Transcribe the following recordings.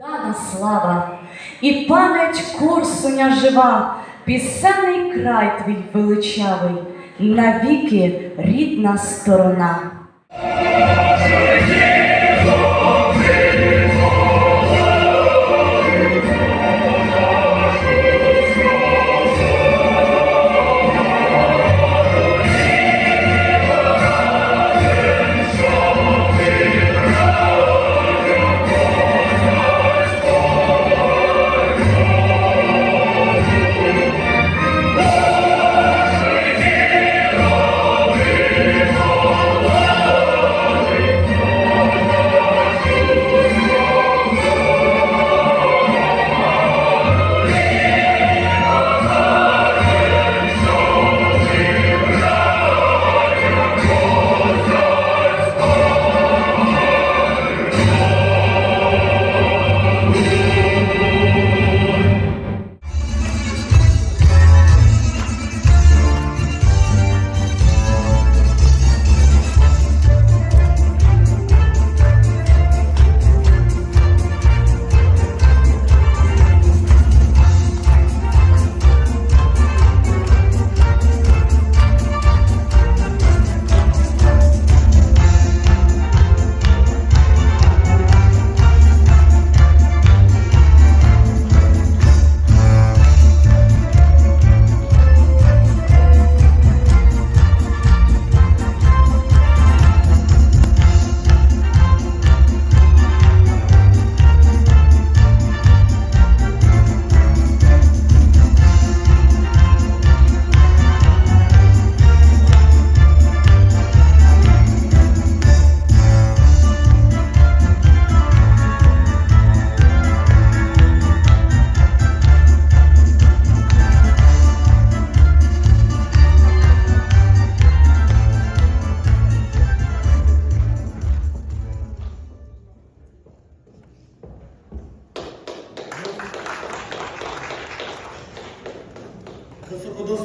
Дана слава і пам'ять курсуня жива, пісенний край твій величавий, навіки рідна сторона.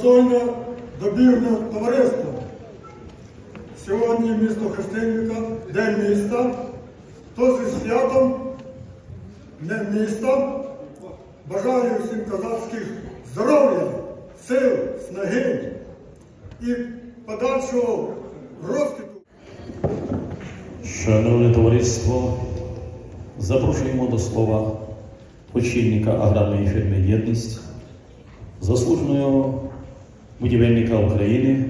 Високодостойне добірне товариство. Сьогодні місто Христинівка, День міста. То зі святом не міста. Бажаю всім козацьких здоров'я, сил, снаги і подальшого розквіту. Шановне товариство, запрошуємо до слова очільника аграрної фірми Єдність, заслуженого будівельника України,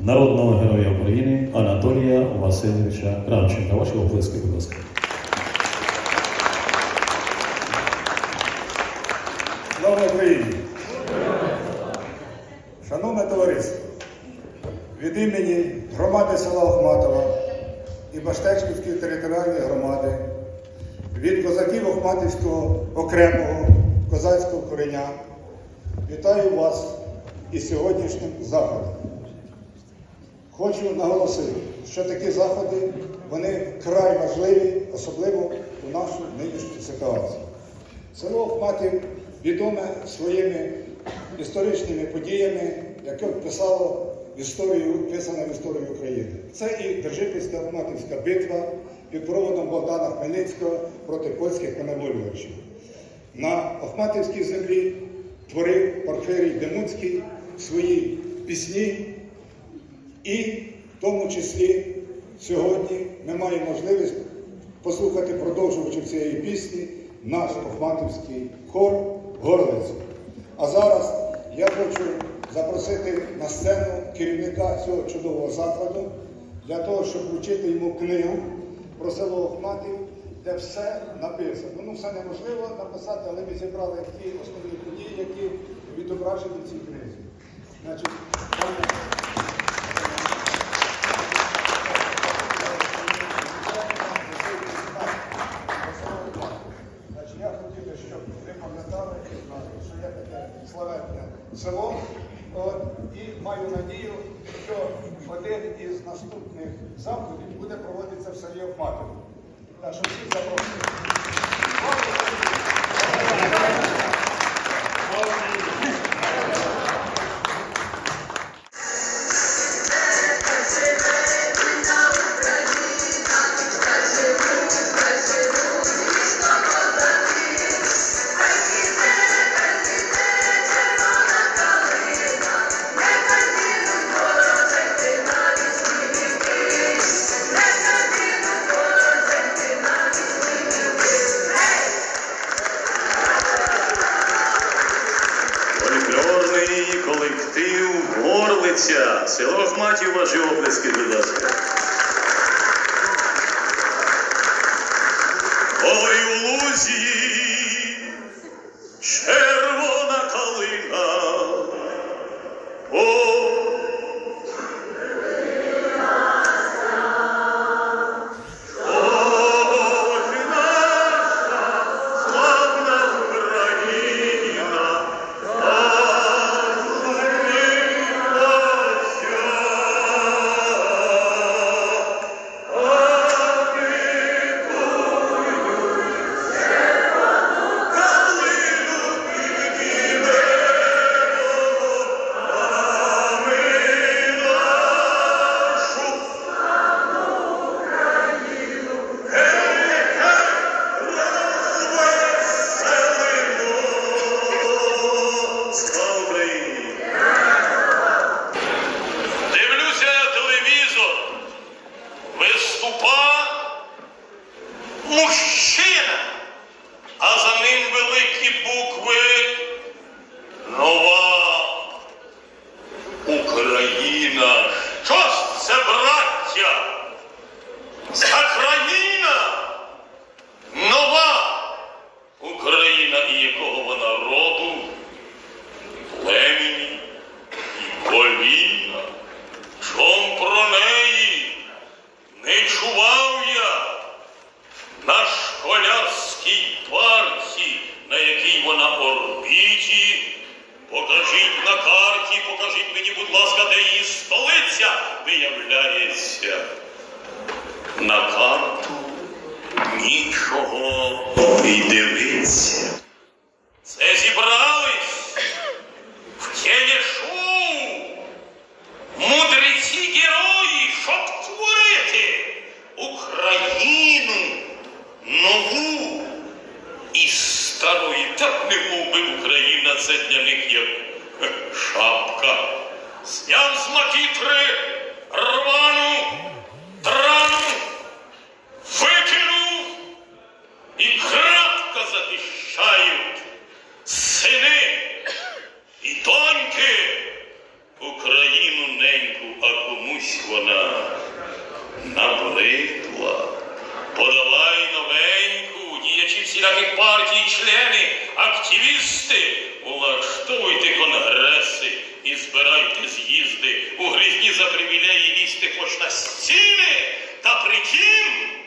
народного героя України Анатолія Васильовича Кравченка. Ваші оплески, будь ласка. Слава Україні! Шановне товариство, від імені громади села Охматова і Баштечківської територіальної громади, від козаків Охматівського окремого козацького кореня, вітаю вас із сьогоднішнім заходом. Хочу наголосити, що такі заходи вони край важливі, особливо у нашу нинішню ситуацію. Село Охматів відоме своїми історичними подіями, яке вписало в історію, вписане в історію України. Це і Держипільська Охматівська битва під проводом Богдана Хмельницького проти польських поневолювачів. На Охматівській землі творив Порфирій Демуцький свої пісні, і в тому числі сьогодні ми маємо можливість послухати продовжувачів цієї пісні наш Охматівський хор Горлиці. А зараз я хочу запросити на сцену керівника цього чудового закладу для того, щоб вручити йому книгу про село Охматів, де все написано. Ну, все неможливо написати, але ми зібрали ті основні події, які відображені в цій книзі. Значить, я хотів би, щоб ви пам'ятали, що є таке славетне село. І маю надію, що один із наступних заходів буде проводитися в селі Охматово. фольклорний колектив Горлиця. Село Ахматів, ваші облески, будь ласка. Ой, у лузі браття? Ця країна нова Україна і якого вона роду? племені і коліна. Чом про неї не чував я на школярській парті, на якій вона орбіті. Покажіть на карті, покажіть мені, будь ласка, де її виявляється. На карту нічого й дивиться. Це зібрались в телешоу мудреці герої, щоб творити Україну нову і старої. Так не був би Україна, це для них як шапка. Зняв з макітри рвану трану, викинув і кратко захищають сини і доньки Україну неньку, а комусь вона набридла. Подавай новеньку, діячі всіляких партій, члени, активісти, улаштовуйте конгреси і збирайте з'їзди. У грізні за привілеї лізьте хоч на стіни, та притім